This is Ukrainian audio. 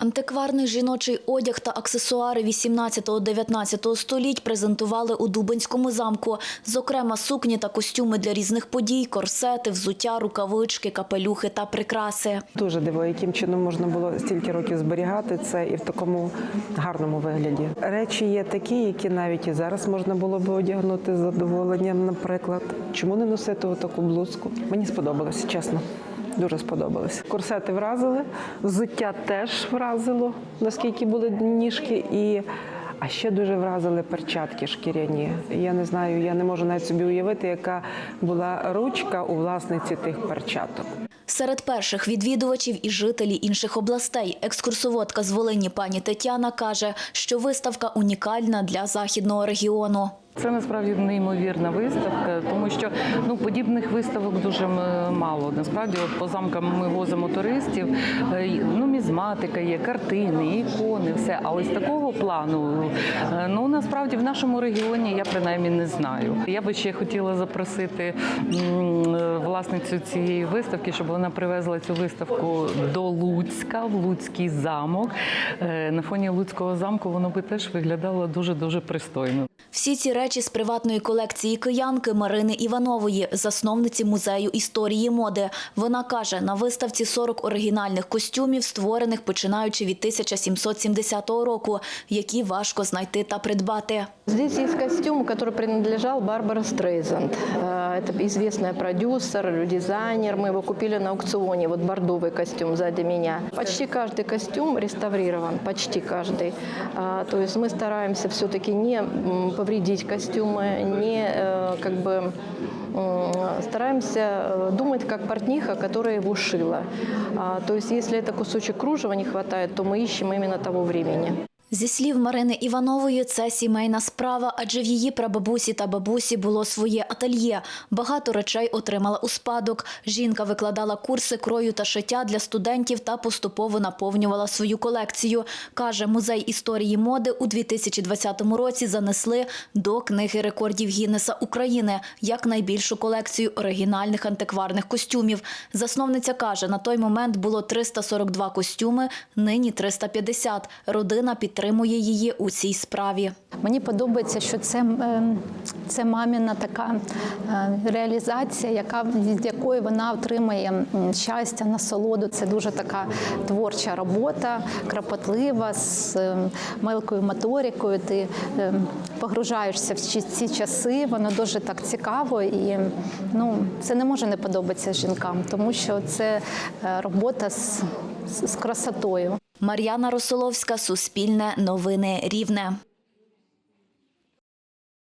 Антикварний жіночий одяг та аксесуари 18-19 століть презентували у Дубинському замку. Зокрема, сукні та костюми для різних подій, корсети, взуття, рукавички, капелюхи та прикраси. Дуже диво, яким чином можна було стільки років зберігати це і в такому гарному вигляді. Речі є такі, які навіть і зараз можна було би одягнути з задоволенням. Наприклад, чому не носити таку блузку? Мені сподобалося, чесно. Дуже сподобалося. Корсети вразили, взуття теж вразило, наскільки були ніжки і. А ще дуже вразили перчатки шкіряні. Я не знаю, я не можу навіть собі уявити, яка була ручка у власниці тих перчаток. Серед перших відвідувачів і жителі інших областей. Екскурсоводка з Волині пані Тетяна каже, що виставка унікальна для західного регіону. Це насправді неймовірна виставка, тому що ну подібних виставок дуже мало. Насправді, от по замкам ми возимо туристів. Ну мізматика є, картини, ікони, все. А ось такого плану е, ну насправді в нашому регіоні я принаймні не знаю. Я би ще хотіла запросити е, власницю цієї виставки, щоб вона привезла цю виставку до Луцька, в Луцький замок. Е, На фоні Луцького замку воно би теж виглядало дуже дуже пристойно. Всі ці речі з приватної колекції киянки Марини Іванової, засновниці музею історії моди. Вона каже, на виставці 40 оригінальних костюмів, створених починаючи від 1770 року, які важко знайти та придбати. Здесь есть костюм, который принадлежал Барбара Стрейзанд. Э, Это известная продюсер, дизайнер. Мы его купили на аукционе. Вот бордовый костюм сзади меня. Почти каждый костюм реставрирован, почти каждый. А, То есть мы стараемся все-таки не м, повредить костюмы, не э, как бы м, стараемся э, думать как портниха, которая его шила. А, То есть если это кусочек кружева не хватает, то мы ищем именно того времени. Зі слів Марини Іванової, це сімейна справа, адже в її прабабусі та бабусі було своє ательє. Багато речей отримала у спадок. Жінка викладала курси крою та шиття для студентів та поступово наповнювала свою колекцію. Каже, музей історії моди у 2020 році занесли до книги рекордів Гіннеса України як найбільшу колекцію оригінальних антикварних костюмів. Засновниця каже, на той момент було 342 костюми, нині 350. Родина підтримує її у цій справі. Мені подобається, що це, ем, це маміна така е, реалізація, яка від якої вона отримує щастя, насолоду. Це дуже така творча робота, кропотлива з ем, мелкою моторикою. Ти ем, погружаєшся в ці- часи. Воно дуже так цікаво, і ну це не може не подобатися жінкам, тому що це е, робота з з красотою. Мар'яна Росоловська, Суспільне, Новини Рівне.